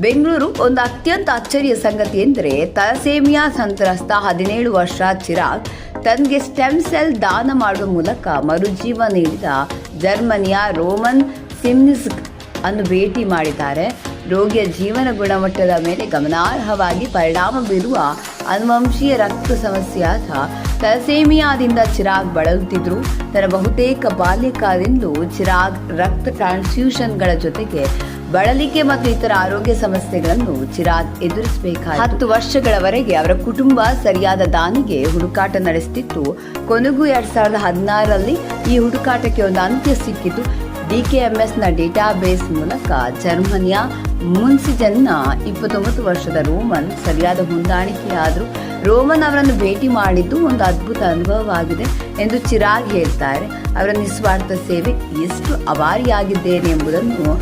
ಬೆಂಗಳೂರು ಒಂದು ಅತ್ಯಂತ ಅಚ್ಚರಿಯ ಸಂಗತಿ ಎಂದರೆ ತಲಸೇಮಿಯಾ ಸಂತ್ರಸ್ತ ಹದಿನೇಳು ವರ್ಷ ಚಿರಾಗ್ ತನಗೆ ಸ್ಟೆಮ್ ಸೆಲ್ ದಾನ ಮಾಡುವ ಮೂಲಕ ಮರುಜೀವ ನೀಡಿದ ಜರ್ಮನಿಯ ರೋಮನ್ ಸಿಮ್ನಿಸ್ಕ್ ಅನ್ನು ಭೇಟಿ ಮಾಡಿದ್ದಾರೆ. ರೋಗಿಯ ಜೀವನ ಗುಣಮಟ್ಟದ ಮೇಲೆ ಗಮನಾರ್ಹವಾಗಿ ಪರಿಣಾಮ ಬೀರುವ ಅನುವಂಶೀಯ ರಕ್ತ ಸಮಸ್ಯೆಯಾದ ತಲಸೇಮಿಯಾದಿಂದ ಚಿರಾಗ್ ಬಳಲುತ್ತಿದ್ದರು ತನ್ನ ಬಹುತೇಕ ಬಾಲ್ಯಕಾಲದಿಂದ ಚಿರಾಗ್ ರಕ್ತ ಟ್ರಾನ್ಸ್ಫ್ಯೂಷನ್ಗಳ ಜೊತೆಗೆ ಬಳಲಿಕೆ ಮತ್ತು ಇತರ ಆರೋಗ್ಯ ಸಮಸ್ಯೆಗಳನ್ನು ಚಿರಾಗ್ ಎದುರಿಸಬೇಕಾದ ಹತ್ತು ವರ್ಷಗಳವರೆಗೆ ಅವರ ಕುಟುಂಬ ಸರಿಯಾದ ದಾನಿಗೆ ಹುಡುಕಾಟ ನಡೆಸುತ್ತಿತ್ತು ಕೊನೆಗೂ ಎರಡ್ ಸಾವಿರದ ಹದಿನಾರರಲ್ಲಿ ಈ ಹುಡುಕಾಟಕ್ಕೆ ಒಂದು ಅಂತ್ಯ ಸಿಕ್ಕಿತು. ಡಿಕೆಎಂಎಸ್ನ ಡೇಟಾಬೇಸ್ ಮೂಲಕ ಜರ್ಮನಿಯ ಮುನ್ಸಿಜನ್ನ ಇಪ್ಪತ್ತೊಂಬತ್ತು ವರ್ಷದ ರೋಮನ್ ಸರಿಯಾದ ಹೊಂದಾಣಿಕೆಯಾದರು. ರೋಮನ್ ಅವರನ್ನು ಭೇಟಿ ಮಾಡಿದ್ದು ಒಂದು ಅದ್ಭುತ ಅನುಭವವಾಗಿದೆ ಎಂದು ಚಿರಾಗ್ ಹೇಳ್ತಾರೆ. ಅವರ ನಿಸ್ವಾರ್ಥ ಸೇವೆ ಎಷ್ಟು ಅವಾರಿಯಾಗಿದ್ದೇನೆ ಎಂಬುದನ್ನು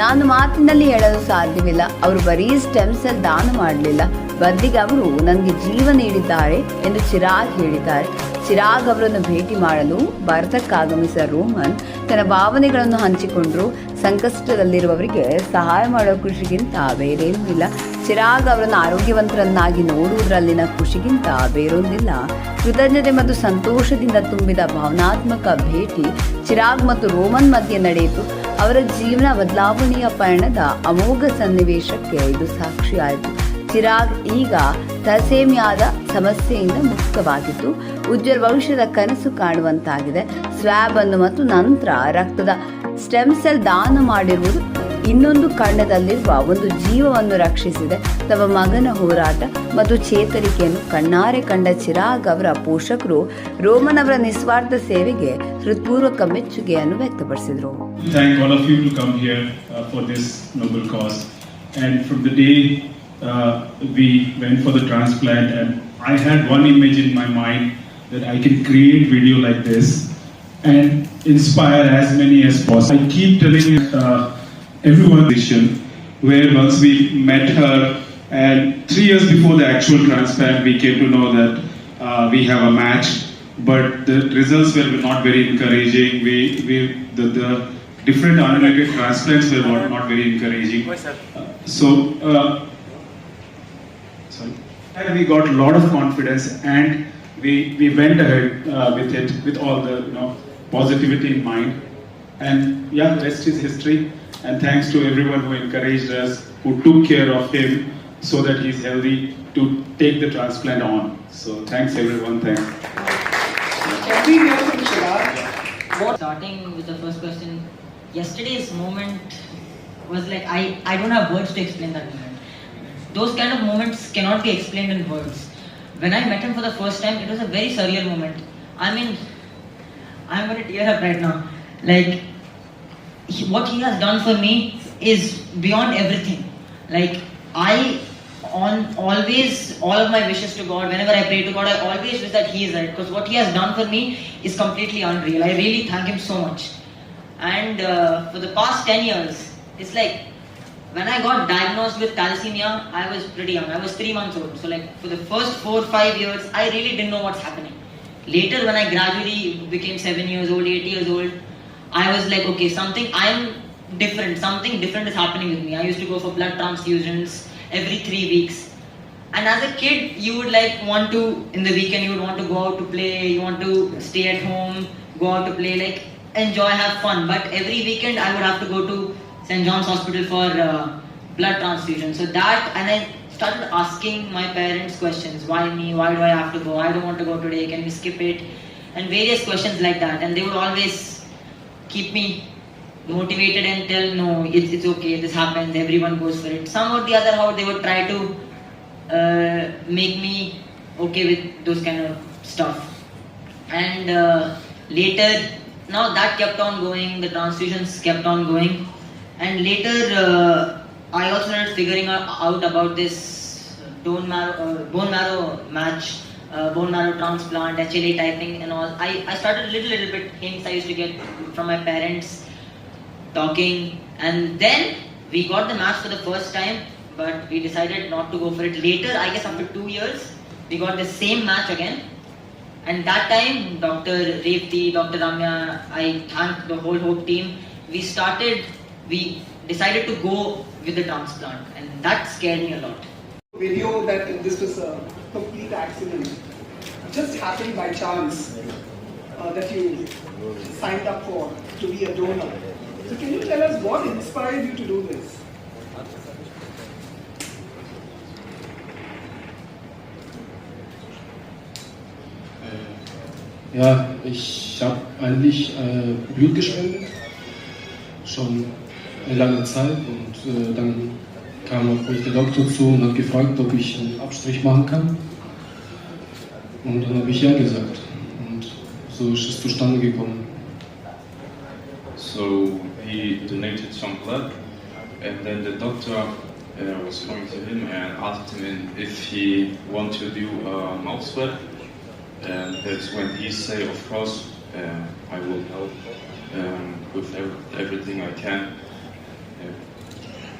ನಾನು ಮಾತಿನಲ್ಲಿ ಹೇಳಲು ಸಾಧ್ಯವಿಲ್ಲ. ಅವರು ಬರೀ ಸ್ಟೆಮ್ ಸೆಲ್ ದಾನ ಮಾಡಲಿಲ್ಲ. ಬದಲಿಗೆ ಅವರು ನನಗೆ ಜೀವ ನೀಡಿದ್ದಾರೆ ಎಂದು ಚಿರಾಗ್ ಹೇಳಿದ್ದಾರೆ. ಚಿರಾಗ್ ಅವರನ್ನು ಭೇಟಿ ಮಾಡಲು ಭಾರತಕ್ಕಾಗಮಿಸಿದ ರೋಮನ್ ತನ್ನ ಭಾವನೆಗಳನ್ನು ಹಂಚಿಕೊಂಡರು. ಸಂಕಷ್ಟದಲ್ಲಿರುವವರಿಗೆ ಸಹಾಯ ಮಾಡುವ ಖುಷಿಗಿಂತ ಬೇರೇನೂ ಇಲ್ಲ. ಚಿರಾಗ್ ಅವರನ್ನು ಆರೋಗ್ಯವಂತರನ್ನಾಗಿ ನೋಡುವುದರಲ್ಲಿನ ಖುಷಿಗಿಂತ ಬೇರೊಂದಿಲ್ಲ. ಕೃತಜ್ಞತೆ ಮತ್ತು ಸಂತೋಷದಿಂದ ತುಂಬಿದ ಭಾವನಾತ್ಮಕ ಭೇಟಿ ಚಿರಾಗ್ ಮತ್ತು ರೋಮನ್ ಮಧ್ಯೆ ನಡೆಯಿತು. ಅವರ ಜೀವನ ಬದಲಾವಣೆಯ ಪಯಣದ ಅಮೋಘ ಸನ್ನಿವೇಶಕ್ಕೆ ಇದು ಸಾಕ್ಷಿಯಾಯಿತು. ಚಿರಾಗ್ ಈಗ ತಸೇಮಿಯಾದ ಸಮಸ್ಯೆಯಿಂದ ಮುಕ್ತವಾಗಿತ್ತು ಉಜ್ವಲ ಭವಿಷ್ಯದ ಕನಸು ಕಾಣುವಂತಾಗಿದೆ. ಸ್ವ್ಯಾಬ್ ಅನ್ನು ಮತ್ತು ನಂತರ ರಕ್ತದ ಸ್ಟೆಮ್ ಸೆಲ್ ದಾನ ಮಾಡಿರುವುದು ಇನ್ನೊಂದು ಕಾಂಡದಲ್ಲಿರುವ ಒಂದು ಜೀವವನ್ನು ರಕ್ಷಿಸಿದೆ ತಮ್ಮ ಮಗನ ಹೋರಾಟ ಮತ್ತು ಚೇತರಿಕೆಯನ್ನು ಕಣ್ಣಾರೆ ಕಂಡ ಚಿರಾಗ್ ಅವರ ಪೋಷಕರು ರೋಮನ್ ಅವರ ನಿಸ್ವಾರ್ಥ ಸೇವೆಗೆ ಹೃತ್ಪೂರ್ವಕ ಮೆಚ್ಚುಗೆಯನ್ನು ವ್ಯಕ್ತಪಡಿಸಿದರು uh, uh, I had one image in my mind that I can create video like this and inspire as many as possible. I keep telling uh, everyone vision where once we met her, and three years before the actual transplant, we came to know that uh, we have a match but the results were not very encouraging. We, we the, the different unrelated transplants were not, not very encouraging. Uh, so, uh, sorry. And we got a lot of confidence and we, we went ahead uh, with it with all the you know positivity in mind. And yeah, rest is history. And thanks to everyone who encouraged us, who took care of him so that he's healthy to take the transplant on. So thanks everyone. Thanks. Can we hear from Chirag? Starting with the first question, yesterday's moment was like I, I don't have words to explain that moment. Those kind of moments cannot be explained in words. When I met him for the first time, it was a very surreal moment. I mean, I'm gonna tear up right now. Like, what he has done for me is beyond everything. Like, I on always all of my wishes to God, whenever I pray to God, I always wish that He is right because what He has done for me is completely unreal. I really thank Him so much. And uh, for the past 10 years, it's like when I got diagnosed with thalassemia, I was pretty young. I was three months old. So, like, for the first four five years, I really didn't know what's happening. Later, when I gradually became seven years old, eight years old, I was like, okay, something, I'm different. Something different is happening with me. I used to go for blood transfusions every three weeks. And as a kid, you would like want to, in the weekend, you would want to go out to play, you want to stay at home, go out to play, like enjoy, have fun. But every weekend, I would have to go to St. John's Hospital for uh, blood transfusion. So that, and I started asking my parents questions why me, why do I have to go, I don't want to go today, can we skip it? And various questions like that. And they would always keep me motivated and tell no it's, it's okay this happens everyone goes for it. Some or the other how they would try to uh, make me okay with those kind of stuff. And uh, later now that kept on going the transfusions kept on going. And later uh, i also started figuring out out about this bone marrow, uh, bone marrow match uh, bone marrow transplant hla typing and all. I, I started little little bit hints i used to get from my parents talking. And then we got the match for the first time but we decided not to go for it later i guess after two years. We got the same match again. And that time dr Revti, dr ramya i thank the whole hope team. We started we decided to go with the transplant, and that scared me a lot. Video that this was a complete accident. Just happened by chance uh, that you signed up for to be a donor. So can you tell us what inspired you to do this? Ja, ich habe eigentlich äh, Blut gespendet, schon eine lange Zeit und äh, dann kam auf mich der Doktor zu und hat gefragt, ob ich einen Abstrich machen kann. Und dann habe ich ja gesagt und so ist es zustande gekommen. So he donated some blood, and then the doctor uh, was coming to him and asked him if he want to do a mouth swab. And that's when he say, of course, uh, I will help um, with ev- everything I can.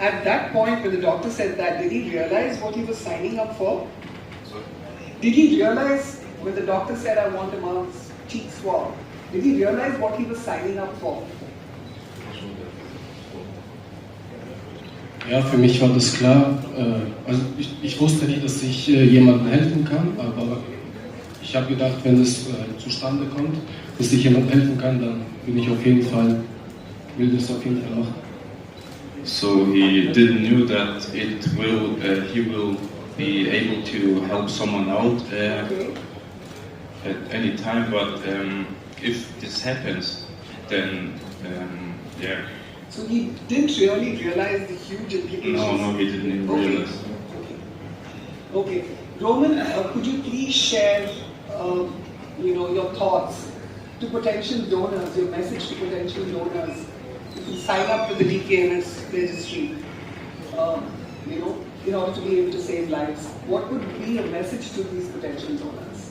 At that point, when the doctor said that, did he realize what he was signing up for? Did he realize when the doctor said, I want a mouth cheek swab, did he realize what he was signing up for? Ja, für mich war das klar. Äh, also ich, ich wusste nicht, dass ich äh, jemandem helfen kann, aber ich habe gedacht, wenn es äh, zustande kommt, dass ich jemandem helfen kann, dann bin ich auf jeden Fall, will das auf jeden Fall machen. So he didn't knew that it will, uh, he will be able to help someone out uh, at any time. But um, if this happens, then um, yeah, So he didn't really realize the huge implications. no, no, he didn't Okay. realize. Okay. Okay. Roman, uh, could you please share, um, you know, your thoughts to potential donors, your message to potential donors sign up to the DKNS registry, um, you know, in order to be able to save lives? What would be a message to these potential donors?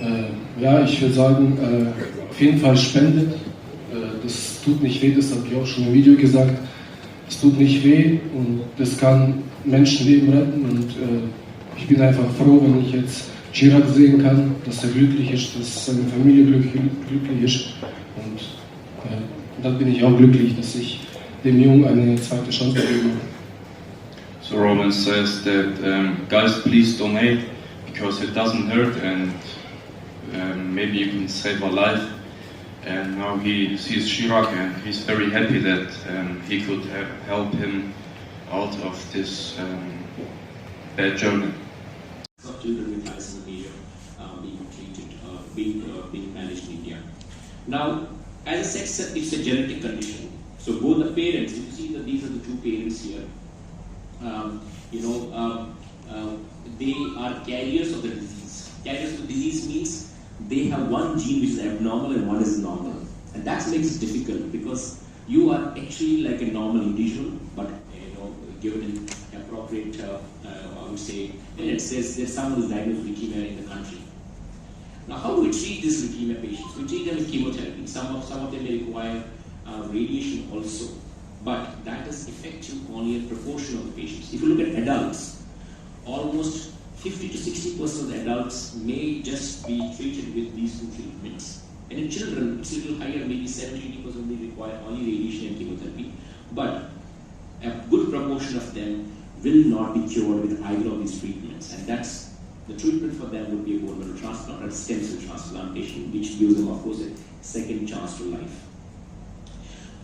Äh, ja, ich würde sagen, äh, auf jeden Fall spendet. Äh, das tut nicht weh, das habe ich auch schon im Video gesagt. Es tut nicht weh und das kann Menschenleben retten. Und äh, ich bin einfach froh, wenn ich jetzt Chirag sehen kann, dass er glücklich ist, dass seine Familie glücklich, glücklich ist. Und äh, dann bin ich auch glücklich, dass ich dem Jungen eine zweite Chance gegeben habe. So Roman says that um, guys, please donate because it doesn't hurt and um, maybe you can save a life. And now he sees Chirac and he's very happy that um, he could help him out of this um, bad journey. Being, uh, being managed in India. Now, as I said, it's a genetic condition. So both the parents, you see that these are the two parents here. Um, you know, um, uh, they are carriers of the disease. Carriers of the disease means they have one gene which is abnormal and one is normal, and that makes it difficult because you are actually like a normal individual, but you know, given an appropriate, uh, uh, I would say, let's say there's someone who's diagnosed with leukemia in the country. Now, how do we treat these leukemia patients? We treat them with chemotherapy. Some of some of them may require uh, radiation also, but that is effective only a proportion of the patients. If you look at adults, almost 50 to 60 percent of the adults may just be treated with these two treatments. And in children, it's a little higher, maybe 70 80 percent they require only radiation and chemotherapy. But a good proportion of them will not be cured with either of these treatments, and that's the treatment for them would be a bone marrow transplant or stem cell transplantation, which gives them, of course, a second chance to life.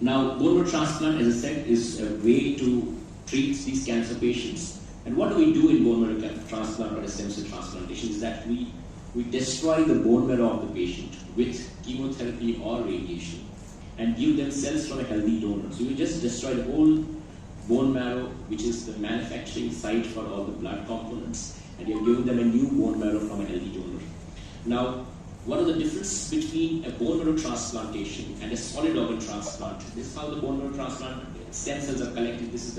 Now, bone marrow transplant, as I said, is a way to treat these cancer patients. And what do we do in bone marrow transplant or stem cell transplantation is that we, we destroy the bone marrow of the patient with chemotherapy or radiation and give them cells from a healthy donor. So we just destroy the whole bone marrow, which is the manufacturing site for all the blood components, and you're giving them a new bone marrow from a healthy donor. Now, what are the difference between a bone marrow transplantation and a solid organ transplant? This is how the bone marrow transplant stem cells are collected. This is